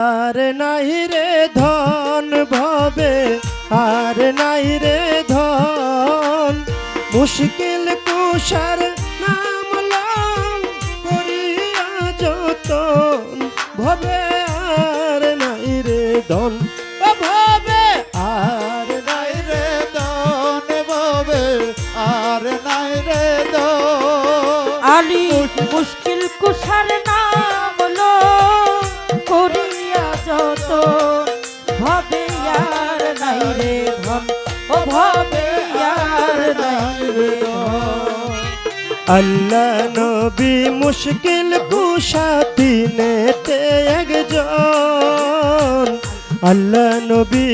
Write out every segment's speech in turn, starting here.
আর নাই রে ধন ভবে, আর নাই রে ধন। মুশকিল কুষার নাম লং করিয়া যতন, ভবে আর নাই রে ধন। ভবে আর নাই রে দন ববে আর নাই রে দন আলী মুশকিল কুষার নাম লো করিয়া যত ভবে আর নাই রে ধন ও ভবে আর নাই রে আল্লাহ নবী মুশকিল কুশা দিনেতে একজন। আল্লাহ নবী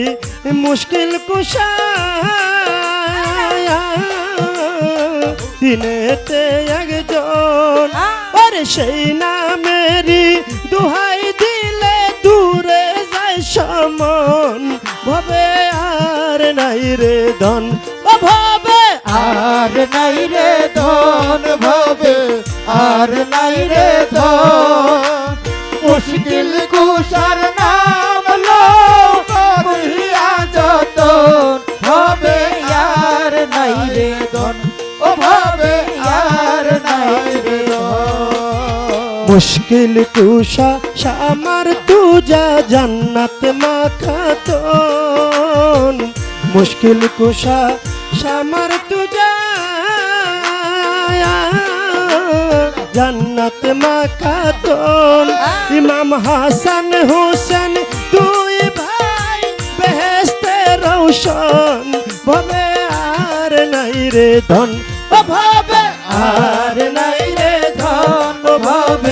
মুশকিল কুশা দিনেতে একজন। আরে সেই নামেরই দুহাই দিলে সমন ভবে আর নাই রে ধন। ভবে আর নাই রে ধন, ভবে আর নাই রে ধন। মুশকিল কুষার নাম লো করিয়া যতন হবে আর নাই রে ধন। ও ভবে আর নাই রে মুশকিল কুশা শামার তুজা জান্নাত মাখাতন মুশকিল কুশা শামার তুজা। জান্নাত মাখাতন ইমাম হাসান হোসেন, দুই ভাই বেহেস্তে রৌশন ভবে আর নাই রে ধন ভবে আর নাই রে ধন ভবে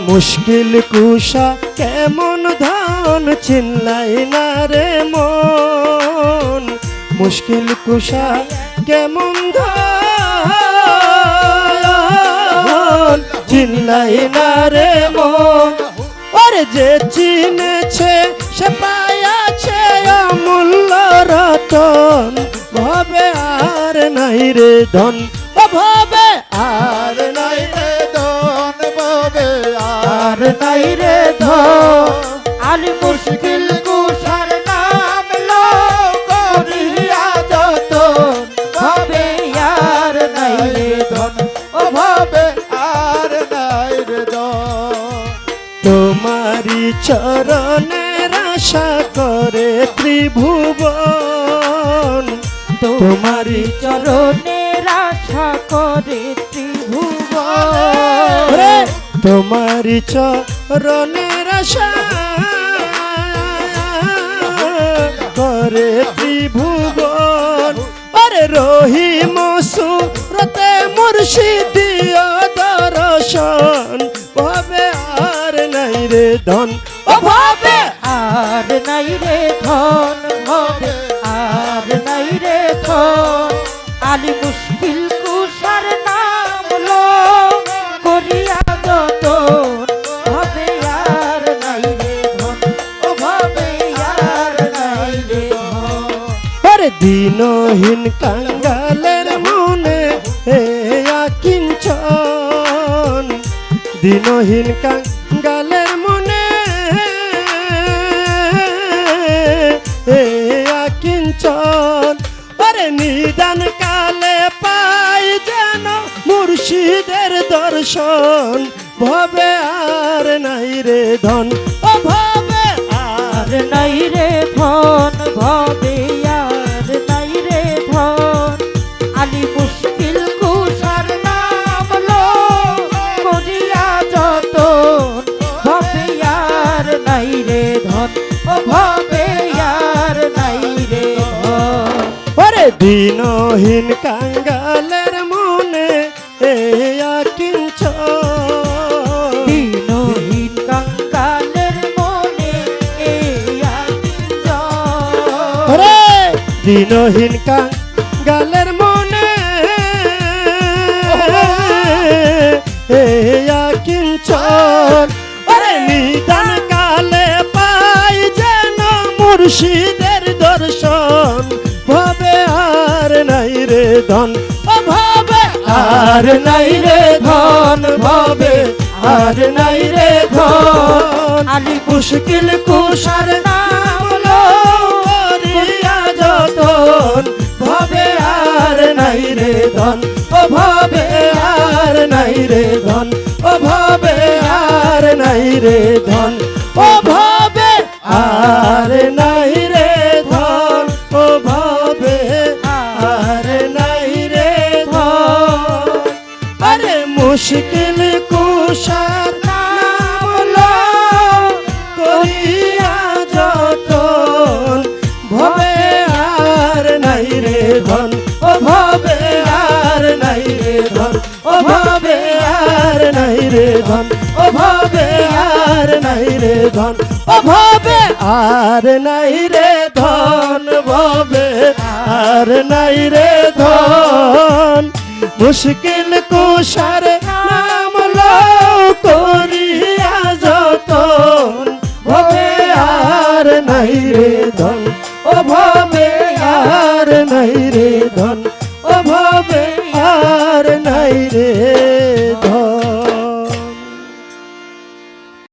মুশকিল কুশা কেমন ধন চিনলাই না রে মন? মুশকিল কুশা কেমন ধন চিনলাই না রে মন? ওরে যে চিনেছে সে পায়াছে অমূল্য রতন। ভবে আর নাই রে ধন। ভবে আর নাই রে নাই রে ধন আলী মুশকিল কুষার নাম লো করিয়া যতন। ভবে আর নাই রে ধন ও ভাবে আর নাই রে ধন। তোমারি চরণের আশা করে ত্রিভুবন। তোমারি চরণের আশা করে ত্রিভুবন। তোমারি চরণের করে ত্রিভুবন, আরে রহিম সুরতে মুর্শিদিয় দর্শন ভবে আর নাই রে ধন। ভবে আর নাই রে ধন, ভবে আর নাই রে ধন। আলী দিনহীন কাঙ্গালের মনে কিঞ্চন দিনহীন কাঙ্গালের মনে কিঞ্চন আরে নিদান কালে পাই যেন মুর্শিদের দর্শন, ভবে আর নাই রে ধন। ও দিনহীন কাঙ্গালের মনে এয়া আকিঞ্চ দিনহীন কাঙ্গালের মনে এই আকিঞ্চ দিনহীন কাঙ্গালের মনে এয়া আকিঞ্চর আরে নিদান কালে পাই যেন মুর্শিদ আর নাই রে ধন ভবে আর নাই রে ধন। আলি মুশকিল কুষার নাম করিয়া যতন ভবে আর নাই রে ধন ও ভবে আর নাই রে ধন ও ভবে আর নাই রে ধন ও ভবে মুশকিল ভবে আর নাই রে ধন, ও আর নাই রে ধন, ও আর নাই রে ধন, ও ধন, ও ভবে আর নাই রে ধন, ভবে আর নাই রে ধন। মুশকিল কুষার নাম করিয়া যত ভবে আর নাই রে ধন ও ভবে আর নাই রে